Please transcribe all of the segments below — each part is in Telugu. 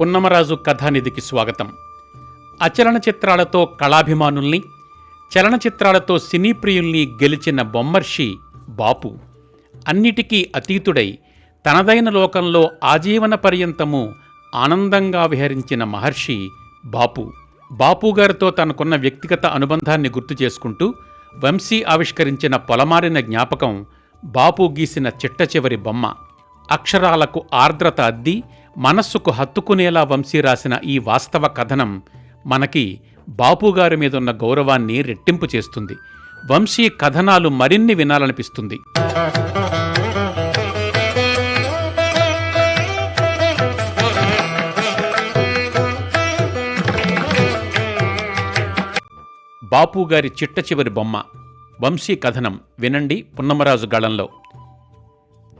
పున్నమరాజు కథానిధికి స్వాగతం. అచలన చిత్రాలతో కళాభిమానుల్ని చలనచిత్రాలతో సినీ ప్రియుల్ని గెలిచిన బొమ్మర్షి బాపు. అన్నిటికీ అతీతుడై తనదైన లోకంలో ఆజీవన పర్యంతము ఆనందంగా విహరించిన మహర్షి బాపు. బాపు గారితో తనకున్న వ్యక్తిగత అనుబంధాన్ని గుర్తు చేసుకుంటూ వంశీ ఆవిష్కరించిన పొలమారిన జ్ఞాపకం బాపు గీసిన చిట్ట చివరి బొమ్మ. అక్షరాలకు ఆర్ద్రత అద్ది మనస్సుకు హత్తుకునేలా వంశీ రాసిన ఈ వాస్తవ కథనం మనకి బాపుగారి మీదున్న గౌరవాన్ని రెట్టింపు చేస్తుంది. వంశీ కథనాలు మరిన్ని వినాలనిపిస్తుంది. బాపుగారి చిట్ట చివరి బొమ్మ వంశీ కథనం వినండి పున్నమరాజు గళంలో.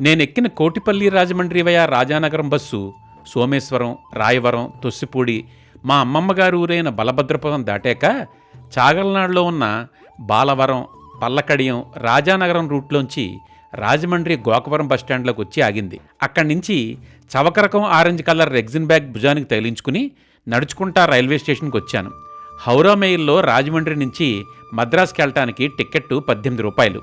నేనెక్కిన కోటిపల్లి రాజమండ్రి వయా రాజానగరం బస్సు సోమేశ్వరం రాయవరం తొస్సిపూడి మా అమ్మమ్మగారు ఊరైన బలభద్రపురం దాటాక చాగల్నాడులో ఉన్న బాలవరం పల్లకడియం రాజానగరం రూట్లోంచి రాజమండ్రి గోకవరం బస్టాండ్లోకి వచ్చి ఆగింది. అక్కడి నుంచి చవకరకం ఆరెంజ్ కలర్ రెగ్జిన్ బ్యాగ్ భుజానికి తగిలించుకుని నడుచుకుంటా రైల్వే స్టేషన్కి వచ్చాను. హౌరా మెయిల్లో రాజమండ్రి నుంచి మద్రాసుకి వెళ్ళటానికి టిక్కెట్టు పద్దెనిమిది రూపాయలు.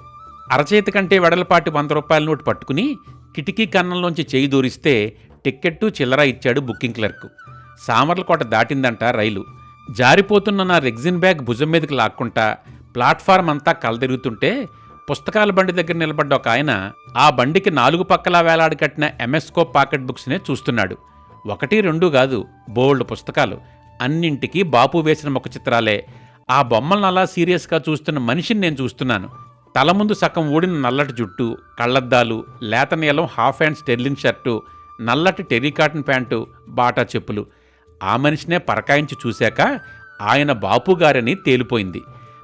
అరచేతి కంటే వెడలపాటి వంద రూపాయల నోటు పట్టుకుని కిటికీ కన్నంలోంచి చేయి దూరిస్తే టిక్కెట్టు చిల్లర ఇచ్చాడు బుకింగ్ క్లర్క్. సామర్లకోట దాటిందంట రైలు. జారిపోతున్న నా రెగ్జిన్ బ్యాగ్ భుజం మీదకి లాక్కుంటా ప్లాట్ఫారం అంతా కలదిరుగుతుంటే పుస్తకాల బండి దగ్గర నిలబడ్డ ఒక ఆయన ఆ బండికి నాలుగు పక్కలా వేలాడి కట్టిన ఎంఎస్కో పాకెట్ బుక్స్నే చూస్తున్నాడు. ఒకటి రెండు కాదు బోల్డ్ పుస్తకాలు. అన్నింటికీ బాపు వేసిన ముఖ చిత్రాలే. ఆ బొమ్మలను అలా సీరియస్గా చూస్తున్న మనిషిని నేను చూస్తున్నాను. తల ముందు సగం ఊడిన నల్లటి జుట్టు కళ్ళద్దాలు లేత నీలం హాఫ్ హ్యాండ్ స్టెర్లింగ్ షర్టు నల్లటి టెరికాటన్ ప్యాంటు బాటా చెప్పులు. ఆ మనిషినే పరకాయించి చూశాక ఆయన బాపుగారని తేలిపోయింది.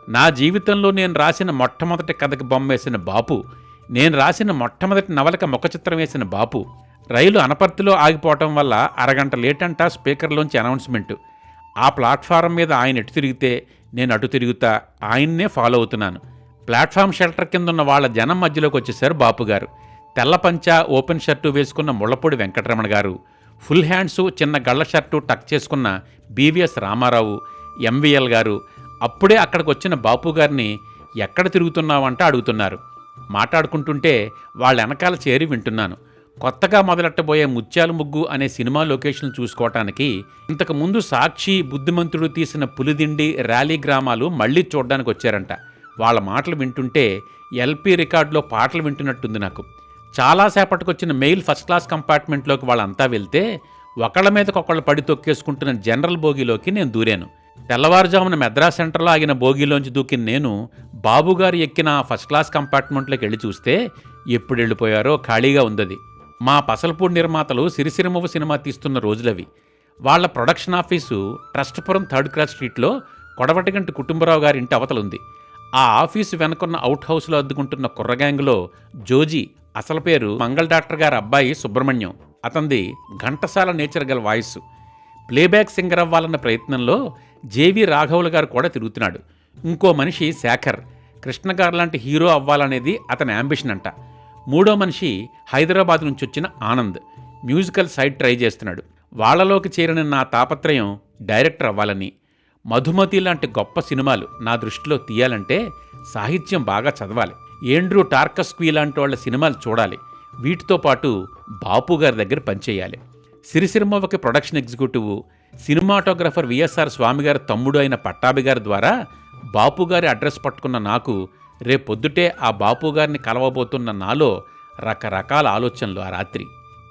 నా జీవితంలో నేను రాసిన మొట్టమొదటి కథకి బొమ్మ వేసిన బాపు నేను రాసిన మొట్టమొదటి నవలక ముఖ చిత్రం వేసిన బాపు. రైలు అనపర్తిలో ఆగిపోవటం వల్ల అరగంట లేటంటా స్పీకర్లోంచి అనౌన్స్మెంట్. ఆ ప్లాట్ఫారం మీద ఆయన ఎటు తిరిగితే నేను అటు తిరుగుతా ఆయన్నే ఫాలో అవుతున్నాను. ప్లాట్ఫామ్ షెల్టర్ కింద ఉన్న వాళ్ళ జనం మధ్యలోకి వచ్చేసారు బాపుగారు తెల్ల పంచ ఓపెన్ షర్టు వేసుకున్న ముళ్ళపూడి వెంకటరమణ గారు ఫుల్ హ్యాండ్సు చిన్న గళ్ళ షర్టు టక్ చేసుకున్న బీవీఎస్ రామారావు ఎంవిఎల్ గారు అప్పుడే అక్కడికి వచ్చిన బాపు గారిని ఎక్కడ తిరుగుతున్నావంటే అడుగుతున్నారు. మాట్లాడుకుంటుంటే వాళ్ళ వెనకాల చేరి వింటున్నాను. కొత్తగా మొదలెట్టబోయే ముత్యాల ముగ్గు అనే సినిమా లొకేషన్ చూసుకోవటానికి ఇంతకుముందు సాక్షి బుద్ధిమంతుడు తీసిన పులిదిండి ర్యాలీ గ్రామాలు మళ్ళీ చూడడానికి వచ్చారంట వాళ్ళ మాటలు వింటుంటే ఎల్పి రికార్డులో పాటలు వింటున్నట్టుంది నాకు. చాలాసేపటికి వచ్చిన మెయిల్ ఫస్ట్ క్లాస్ కంపార్ట్మెంట్లోకి వాళ్ళంతా వెళ్తే ఒకళ్ళ మీదకొకళ్ళు పడి తొక్కేసుకుంటున్న జనరల్ బోగిలోకి నేను దూరాను. తెల్లవారుజామున మెద్రాస్ సెంటర్లో ఆగిన బోగిలోంచి దూకిన నేను బాబుగారు ఎక్కిన ఫస్ట్ క్లాస్ కంపార్ట్మెంట్లోకి వెళ్ళి చూస్తే ఎప్పుడు వెళ్ళిపోయారో ఖాళీగా ఉందది. మా పసలపూడి నిర్మాతలు సిరిసిరిమవ్వ సినిమా తీస్తున్న రోజులవి. వాళ్ళ production office Trustpuram third class స్ట్రీట్లో కొడవటిగంటి కుటుంబరావు గారి ఇంటి అవతలుంది. ఆ ఆఫీసు వెనుకున్న అవుట్ హౌస్లో అద్దుకుంటున్న కుర్రగ్యాంగ్లో జోజీ అసలు పేరు మంగళ డాక్టర్ గారి అబ్బాయి సుబ్రహ్మణ్యం. అతనిది ఘంటసాల నేచర్ గల వాయిస్. ప్లేబ్యాక్ సింగర్ అవ్వాలన్న ప్రయత్నంలో జేవి రాఘవులు గారు కూడా తిరుగుతున్నాడు. ఇంకో మనిషి శేఖర్. కృష్ణ గారు లాంటి హీరో అవ్వాలనేది అతని అంబిషన్ అంట. మూడో మనిషి హైదరాబాద్ నుంచి వచ్చిన ఆనంద్. మ్యూజికల్ సైడ్ ట్రై చేస్తున్నాడు. వాళ్ళలోకి చేరిన నా తాపత్రయం డైరెక్టర్ అవ్వాలని. మధుమతి లాంటి గొప్ప సినిమాలు నా దృష్టిలో తీయాలంటే సాహిత్యం బాగా చదవాలి. ఏండ్రూ టార్కస్క్వీ లాంటి వాళ్ళ సినిమాలు చూడాలి. వీటితో పాటు బాపు గారి దగ్గర పనిచేయాలి. సిరిసిరిమవ్వకి production executive cinematographer VSR Swamy గారి తమ్ముడు అయిన పట్టాభి గారి ద్వారా బాపు గారి అడ్రస్ పట్టుకున్న నాకు రేపొద్దుటే ఆ బాపు గారిని కలవబోతున్న నాలో రకరకాల ఆలోచనలు ఆ రాత్రి.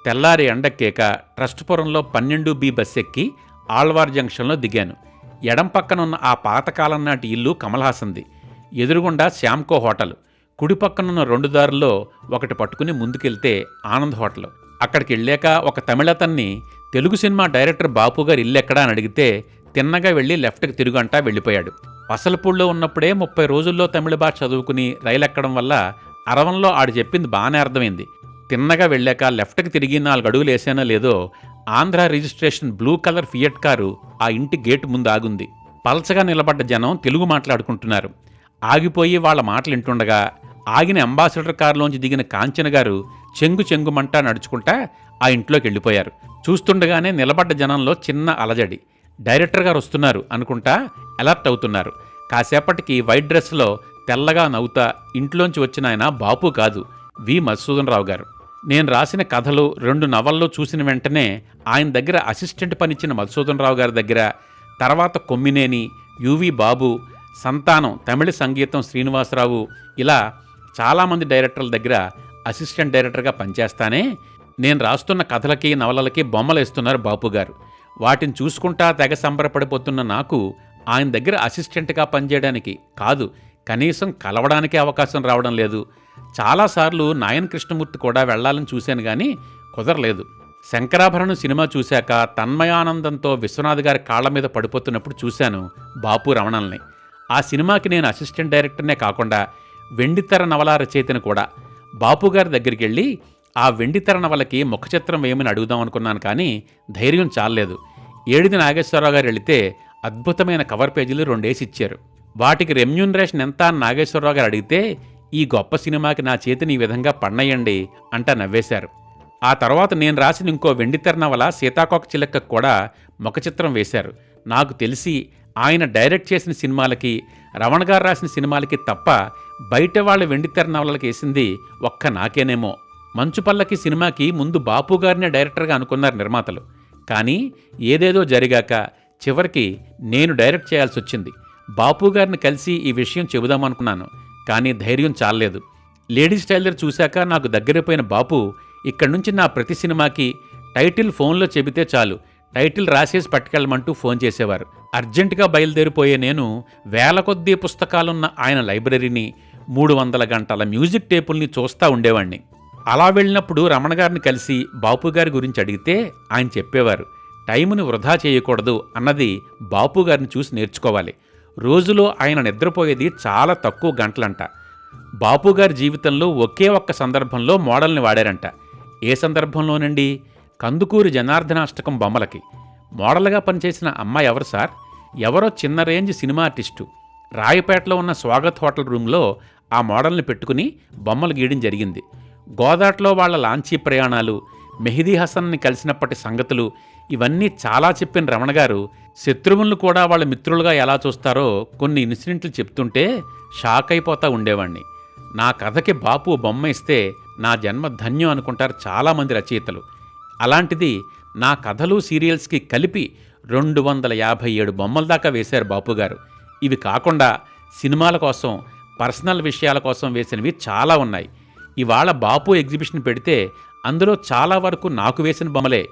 తెల్లారి ఎండక్కేక ట్రస్ట్పురంలో పన్నెండు బి బస్ ఎక్కి ఆళ్వార్ జంక్షన్లో దిగాను. ఎడం పక్కనున్న ఆ పాతకాలం నాటి ఇల్లు కమల్హాసంది ఎదురుగుండా శ్యామ్కో హోటల్. కుడి పక్కనున్న రెండు దారుల్లో ఒకటి పట్టుకుని ముందుకెళ్తే ఆనంద్ హోటల్. అక్కడికి వెళ్ళాక ఒక తమిళతన్ని తెలుగు సినిమా డైరెక్టర్ బాపు గారు ఇల్లెక్కడా అని అడిగితే తిన్నగా వెళ్ళి లెఫ్ట్కి తిరుగంటా వెళ్ళిపోయాడు. వసలపూడిలో ఉన్నప్పుడే ముప్పై రోజుల్లో తమిళ భాష చదువుకుని రైలు ఎక్కడం వల్ల అరవంలో ఆడు చెప్పింది బాగానే అర్థమైంది. తిన్నగా వెళ్ళాక లెఫ్ట్కి తిరిగి నాలుగు అడుగులు వేసానో లేదో Andhra registration blue colour Fiat car ఆ ఇంటి గేటు ముందు ఆగుంది. పలచగా నిలబడ్డ జనం తెలుగు మాట్లాడుకుంటున్నారు. ఆగిపోయి వాళ్ళ మాటలు వింటుండగా ఆగిన అంబాసిడర్ కారులోంచి దిగిన కాంచన గారు చెంగు చెంగుమంటా నడుచుకుంటా ఆ ఇంట్లోకి వెళ్ళిపోయారు. చూస్తుండగానే నిలబడ్డ జనంలో చిన్న అలజడి. డైరెక్టర్ గారు వస్తున్నారు అనుకుంటా అలర్ట్ అవుతున్నారు. కాసేపటికి వైట్ డ్రెస్లో తెల్లగా నవ్వుతా ఇంట్లోంచి వచ్చిన ఆయన బాపు కాదు వి మధుసూదన్ రావు గారు. నేను రాసిన కథలు రెండు నవల్లో చూసిన వెంటనే ఆయన దగ్గర అసిస్టెంట్ పనిచ్చిన మధుసూదన్ రావు గారి దగ్గర తర్వాత కొమ్మినేని యువి బాబు సంతానం తమిళ సంగీతం శ్రీనివాసరావు ఇలా చాలామంది డైరెక్టర్ల దగ్గర అసిస్టెంట్ డైరెక్టర్గా పనిచేస్తానే. నేను రాస్తున్న కథలకి నవలలకి బొమ్మలు వేస్తున్నారు బాపు గారు. వాటిని చూసుకుంటా తెగ సంబరపడిపోతున్న నాకు ఆయన దగ్గర అసిస్టెంట్గా పనిచేయడానికి కాదు కనీసం కలవడానికే అవకాశం రావడం లేదు. చాలాసార్లు నాయన్ కృష్ణమూర్తి కూడా వెళ్ళాలని చూశాను కానీ కుదరలేదు. శంకరాభరణం సినిమా చూశాక తన్మయానందంతో విశ్వనాథ్ గారి కాళ్ళ మీద పడిపోతున్నప్పుడు చూశాను బాపు రమణల్ని. ఆ సినిమాకి నేను అసిస్టెంట్ డైరెక్టర్నే కాకుండా వెండితెర నవల రచయితను కూడా. బాపు గారి దగ్గరికి వెళ్ళి ఆ వెండితెర నవలకి ముఖచిత్రం వేయమని అడుగుదాం అనుకున్నాను కానీ ధైర్యం చాలలేదు. ఏడిది నాగేశ్వరరావు గారు వెళితే అద్భుతమైన కవర్ పేజీలు రెండేసి ఇచ్చారు. వాటికి రెమ్యూనరేషన్ ఎంత అని నాగేశ్వరరావు గారు అడిగితే ఈ గొప్ప సినిమాకి నా చేతిని ఈ విధంగా పన్నయ్యండి అంటా నవ్వేశారు. ఆ తర్వాత నేను రాసిన ఇంకో వెండితెర నవల సీతాకోక చిలక్కకు కూడా ముఖచిత్రం వేశారు. నాకు తెలిసి ఆయన డైరెక్ట్ చేసిన సినిమాలకి రమణ గారు రాసిన సినిమాలకి తప్ప బయట వాళ్ళ వెండితెర నవలకి వేసింది ఒక్క నాకేనేమో. మంచుపల్లకి సినిమాకి ముందు బాపు గారినే డైరెక్టర్గా అనుకున్నారు నిర్మాతలు. కానీ ఏదేదో జరిగాక చివరికి నేను డైరెక్ట్ చేయాల్సి వచ్చింది. బాపు గారిని కలిసి ఈ విషయం చెబుదామనుకున్నాను కానీ ధైర్యం చాలలేదు. లేడీస్ టైలర్ చూశాక నాకు దగ్గరైపోయిన బాపు ఇక్కడి నుంచి నా ప్రతి సినిమాకి టైటిల్ ఫోన్లో చెబితే చాలు. టైటిల్ రాసేసి పట్టుకెళ్ళమంటూ ఫోన్ చేసేవారు. అర్జెంటుగా బయలుదేరిపోయే నేను వేల కొద్దీ పుస్తకాలున్న ఆయన లైబ్రరీని మూడు వందల గంటల మ్యూజిక్ టేపుల్ని చూస్తూ ఉండేవాణ్ణి. అలా వెళ్ళినప్పుడు రమణ గారిని కలిసి బాపు గారి గురించి అడిగితే ఆయన చెప్పేవారు టైముని వృధా చేయకూడదు అన్నది బాపు గారిని చూసి నేర్చుకోవాలి. రోజులో ఆయన నిద్రపోయేది చాలా తక్కువ గంటలంట. బాపు గారి జీవితంలో ఒకే ఒక్క సందర్భంలో మోడల్ని వాడారంట. ఏ సందర్భంలోనండి? కందుకూరి జనార్దనాష్టకం బొమ్మలకి. మోడల్గా పనిచేసిన అమ్మాయి ఎవరు సార్? ఎవరో చిన్న రేంజ్ సినిమా ఆర్టిస్టు. రాయపేటలో ఉన్న స్వాగత్ హోటల్ రూమ్లో ఆ మోడల్ని పెట్టుకుని బొమ్మలు గీయడం జరిగింది. గోదాట్లో వాళ్ళ లాంచీ ప్రయాణాలు మెహిదీ హసన్ని కలిసినప్పటి సంగతులు ఇవన్నీ చాలా చెప్పిన రమణ గారు శత్రువులను కూడా వాళ్ళ మిత్రులుగా ఎలా చూస్తారో కొన్ని ఇన్సిడెంట్లు చెప్తుంటే షాక్ అయిపోతా ఉండేవాణ్ణి. నా కథకి బాపు బొమ్మ ఇస్తే నా జన్మ ధన్యం అనుకుంటారు చాలామంది రచయితలు. అలాంటిది నా కథలు సీరియల్స్కి కలిపి రెండు వందల యాభై ఏడు బొమ్మల దాకా వేశారు బాపుగారు ఇవి కాకుండా సినిమాల కోసం పర్సనల్ విషయాల కోసం వేసినవి చాలా ఉన్నాయి. ఇవాళ బాపు ఎగ్జిబిషన్ పెడితే అందులో చాలా వరకు నాకు వేసిన బొమ్మలే.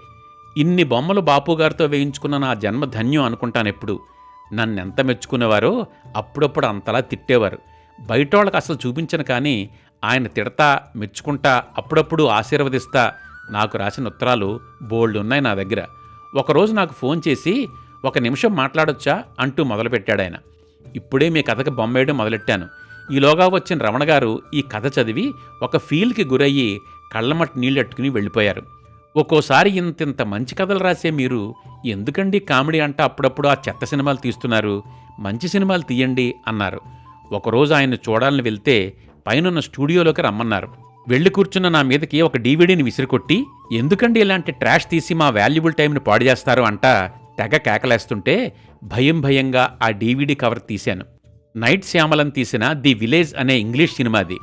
ఇన్ని బొమ్మలు బాపు గారితో వేయించుకున్న నా జన్మ ధన్యం అనుకుంటాను ఎప్పుడు నన్నెంత మెచ్చుకునేవారో అప్పుడప్పుడు అంతలా తిట్టేవారు. బయటోళ్ళకి అసలు చూపించను కానీ ఆయన తిడతా మెచ్చుకుంటా అప్పుడప్పుడు ఆశీర్వదిస్తా నాకు రాసిన ఉత్తరాలు బోల్డ్ ఉన్నాయి నా దగ్గర. ఒకరోజు నాకు ఫోన్ చేసి ఒక నిమిషం మాట్లాడొచ్చా? అంటూ మొదలుపెట్టాడు ఆయన ఇప్పుడే మీ కథకు బొమ్మేయడం మొదలెట్టాను. ఈలోగా వచ్చిన రమణ గారు ఈ కథ చదివి ఒక ఫీల్కి గురయ్యి కళ్ళమట్టి నీళ్ళెట్టుకుని వెళ్ళిపోయారు. ఒక్కోసారి ఇంతింత మంచి కథలు రాసే మీరు ఎందుకండి కామెడీ అంటే అప్పుడప్పుడు ఆ చెత్త సినిమాలు తీస్తున్నారు? మంచి సినిమాలు తీయండి అన్నారు. ఒకరోజు ఆయన్ని చూడాలని వెళ్తే పైనున్న స్టూడియోలోకి రమ్మన్నారు. వెళ్ళి కూర్చున్న నా మీదకి ఒక డీవీడీని విసిరికొట్టి ఎందుకండి ఇలాంటి ట్రాష్ తీసి మా వాల్యుబుల్ టైంని పాడు చేస్తారు? అంట తెగ కేకలేస్తుంటే భయం భయంగా ఆ డీవీడీ కవర్ తీశాను. నైట్ శ్యామలం తీసిన ది విలేజ్ అనే ఇంగ్లీష్ సినిమాది.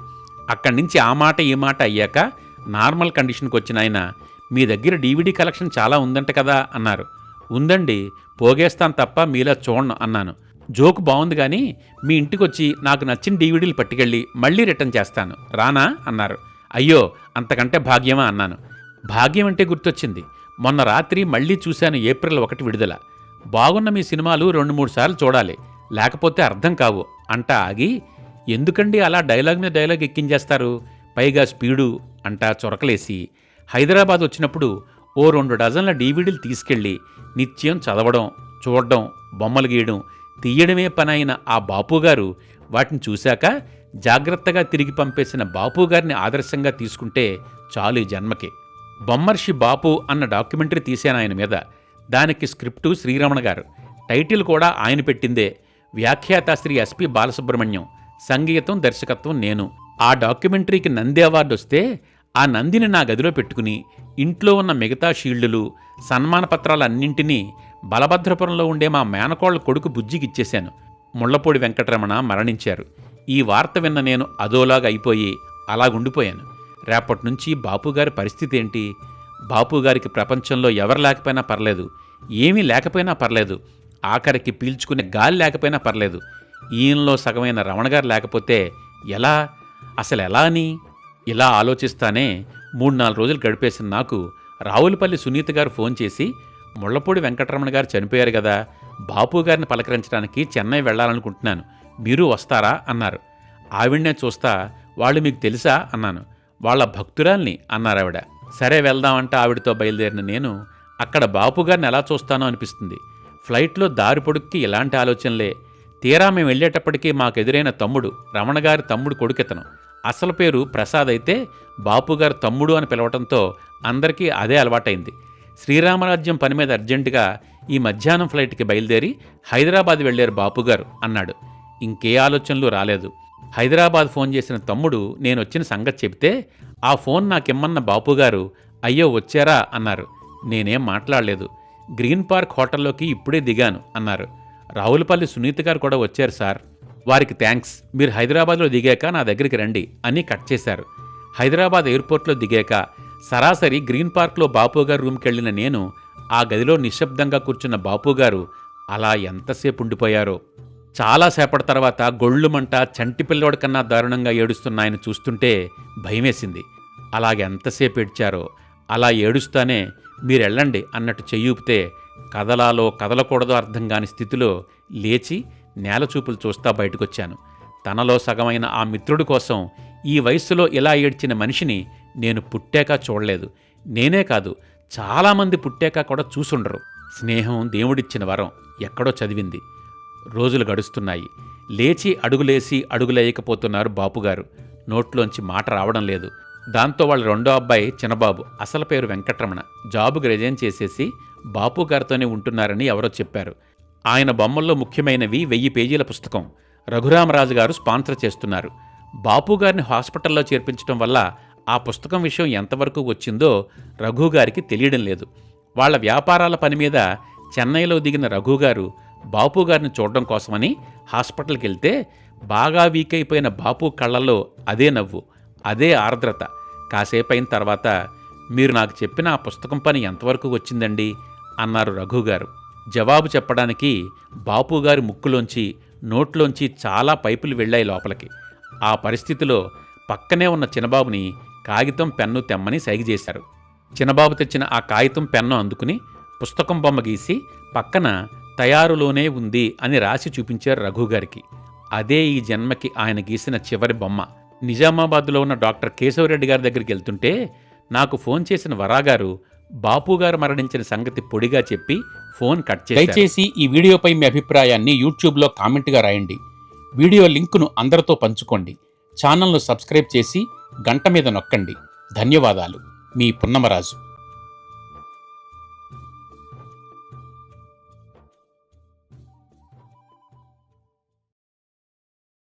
అక్కడి నుంచి ఆ మాట ఈ మాట అయ్యాక నార్మల్ కండిషన్కి వచ్చిన ఆయన మీ దగ్గర డీవీడీ కలెక్షన్ చాలా ఉందంట కదా అన్నారు. ఉందండి పోగేస్తాను తప్ప మీలా చూడను అన్నాను. జోక్ బాగుంది కానీ మీ ఇంటికొచ్చి నాకు నచ్చిన డీవీడీలు పట్టుకెళ్ళి మళ్ళీ రిటర్న్ చేస్తాను. రానా? అన్నారు. అయ్యో అంతకంటే భాగ్యమా అన్నాను. భాగ్యం అంటే గుర్తొచ్చింది. మొన్న రాత్రి మళ్ళీ చూశాను ఏప్రిల్ ఒకటి విడుదల. బాగున్న మీ సినిమాలు రెండు మూడు సార్లు చూడాలి. లేకపోతే అర్థం కావు. అంట ఆగి ఎందుకండి అలా డైలాగ్ మీద డైలాగ్ ఎక్కించేస్తారు? పైగా స్పీడు అంటా చొరకలేసి హైదరాబాద్ వచ్చినప్పుడు ఓ రెండు డజన్ల డీవీడీలు తీసుకెళ్ళి నిత్యం చదవడం చూడడం బొమ్మలు గీయడం తీయడమే పనైన ఆ బాపుగారు వాటిని చూశాక జాగ్రత్తగా తిరిగి పంపేసిన బాపుగారిని ఆదర్శంగా తీసుకుంటే చాలు ఈ జన్మకి. బొమ్మర్షి బాపు అన్న డాక్యుమెంటరీ తీశాను ఆయన మీద. దానికి స్క్రిప్టు శ్రీరమణ గారు. టైటిల్ కూడా ఆయన పెట్టిందే. వ్యాఖ్యాత శ్రీ ఎస్పి బాలసుబ్రహ్మణ్యం. సంగీతం దర్శకత్వం నేను. ఆ డాక్యుమెంటరీకి నంది అవార్డు వస్తే ఆ నందిని నా గదిలో పెట్టుకుని ఇంట్లో ఉన్న మిగతా షీల్డులు సన్మాన పత్రాలన్నింటినీ బలభద్రపురంలో ఉండే మా మేనకోళ్ళ కొడుకు బుజ్జికిచ్చేశాను ముళ్ళపూడి వెంకటరమణ మరణించారు. ఈ వార్త విన్న నేను అదోలాగా అయిపోయి అలాగుండిపోయాను. రేపటి నుంచి బాపుగారి పరిస్థితి ఏంటి? బాపుగారికి ప్రపంచంలో ఎవరు లేకపోయినా పర్లేదు. ఏమీ లేకపోయినా పర్లేదు. ఆఖరికి పీల్చుకునే గాలి లేకపోయినా పర్లేదు. ఈయనలో సగమైన రమణగారు లేకపోతే ఎలా? అసలు ఎలా అని? ఇలా ఆలోచిస్తానే మూడు నాలుగు రోజులు గడిపేసిన నాకు రావులపల్లి సునీత గారు ఫోన్ చేసి ముళ్ళపూడి వెంకటరమణ గారు చనిపోయారు కదా బాపు గారిని పలకరించడానికి చెన్నై వెళ్ళాలనుకుంటున్నాను. మీరు వస్తారా? అన్నారు. ఆవిడ్నే చూస్తా వాళ్ళు మీకు తెలుసా? అన్నాను. వాళ్ళ భక్తురాల్ని అన్నారు ఆవిడ సరే వెళ్దామంటే ఆవిడతో బయలుదేరిన నేను అక్కడ బాపుగారిని ఎలా చూస్తానో అనిపిస్తుంది. ఫ్లైట్లో దారి పొడుక్కి ఇలాంటి ఆలోచనలే. తీరా మేము వెళ్ళేటప్పటికీ మాకెదురైన తమ్ముడు రమణ గారి తమ్ముడు కొడుకెతను. అసలు పేరు ప్రసాద్ అయితే బాపుగారు తమ్ముడు అని పిలవటంతో అందరికీ అదే అలవాటైంది. శ్రీరామరాజ్యం పని మీద అర్జెంటుగా ఈ మధ్యాహ్నం ఫ్లైట్కి బయలుదేరి హైదరాబాద్ వెళ్ళారు బాపుగారు అన్నాడు. ఇంకే ఆలోచనలు రాలేదు. హైదరాబాద్ ఫోన్ చేసిన తమ్ముడు నేను వచ్చిన సంగతి చెబితే ఆ ఫోన్ నాకిమ్మన్న బాపుగారు అయ్యో వచ్చారా? అన్నారు. నేనేం మాట్లాడలేదు. గ్రీన్ పార్క్ హోటల్లోకి ఇప్పుడే దిగాను అన్నారు. రావులపల్లి సునీత గారు కూడా వచ్చారు సార్. వారికి థ్యాంక్స్ మీరు హైదరాబాద్లో దిగాక నా దగ్గరికి రండి అని కట్ చేశారు. హైదరాబాద్ ఎయిర్పోర్ట్లో దిగాక సరాసరి గ్రీన్ పార్క్లో బాపుగారు రూమ్కి వెళ్ళిన నేను ఆ గదిలో నిశ్శబ్దంగా కూర్చున్న బాపుగారు అలా ఎంతసేపు ఉండిపోయారో. చాలాసేపటి తర్వాత గొళ్ళుమంట చంటి పిల్లోడి కన్నా దారుణంగా ఏడుస్తున్న ఆయన చూస్తుంటే భయమేసింది. అలాగెంతసేపు ఏడ్చారో అలా ఏడుస్తానే మీరెళ్ళండి అన్నట్టు చెయ్యూపితే కదలాలో కదలకూడదో అర్థం కాని స్థితిలో లేచి నేలచూపులు చూస్తా బయటకొచ్చాను. తనలో సగమైన ఆ మిత్రుడి కోసం ఈ వయస్సులో ఇలా ఏడ్చిన మనిషిని నేను పుట్టాక చూడలేదు. నేనే కాదు చాలామంది పుట్టాక కూడా చూసుండరు. స్నేహం దేవుడిచ్చిన వరం ఎక్కడో చదివింది. రోజులు గడుస్తున్నాయి. లేచి అడుగులేసి అడుగులేయకపోతున్నారు బాపుగారు. నోట్లోంచి మాట రావడం లేదు. దాంతో వాళ్ళ రెండో అబ్బాయి చిన్నబాబు అసలు పేరు వెంకటరమణ జాబుకి రిజైన్ చేసేసి బాపు గారితోనే ఉంటున్నారని ఎవరో చెప్పారు. ఆయన బొమ్మల్లో ముఖ్యమైనవి వెయ్యి పేజీల పుస్తకం. రఘురామరాజు గారు స్పాన్సర్ చేస్తున్నారు. బాపు గారిని హాస్పిటల్లో చేర్పించడం వల్ల ఆ పుస్తకం విషయం ఎంతవరకు వచ్చిందో రఘు గారికి తెలియడం లేదు. వాళ్ళ వ్యాపారాల పని మీద చెన్నైలో దిగిన రఘు గారు బాపు గారిని చూడడం కోసమని హాస్పిటల్కి వెళ్తే బాగా వీక్ అయిపోయిన బాపు కళ్ళల్లో అదే నవ్వు అదే ఆర్ద్రత. కాసేపు అయిన తర్వాత మీరు నాకు చెప్పిన ఆ పుస్తకం పని ఎంతవరకు వచ్చిందండి? అన్నారు రఘు గారు. జవాబు చెప్పడానికి బాపుగారి ముక్కులోంచి నోట్లోంచి చాలా పైపులు వెళ్ళాయి లోపలికి. ఆ పరిస్థితిలో పక్కనే ఉన్న చిన్నబాబుని కాగితం పెన్ను తెమ్మని సైగ చేశారు. చిన్నబాబు తెచ్చిన ఆ కాగితం పెన్ను అందుకుని పుస్తకం బొమ్మ గీసి పక్కన తయారులోనే ఉంది అని రాసి చూపించారు రఘుగారికి అదే ఈ జన్మకి ఆయన గీసిన చివరి బొమ్మ. నిజామాబాద్లో ఉన్న డాక్టర్ కేశవరెడ్డి గారి దగ్గరికి వెళ్తుంటే నాకు ఫోన్ చేసిన వరాగారు బాపుగారు మరణించిన సంగతి పొడిగా చెప్పి ఫోన్ కట్ చేసి దయచేసి ఈ వీడియోపై మీ అభిప్రాయాన్ని యూట్యూబ్లో కామెంట్గా రాయండి. వీడియో లింకును అందరితో పంచుకోండి. ఛానల్ను సబ్స్క్రైబ్ చేసి గంట మీద నొక్కండి. ధన్యవాదాలు. మీ పున్నమరాజు.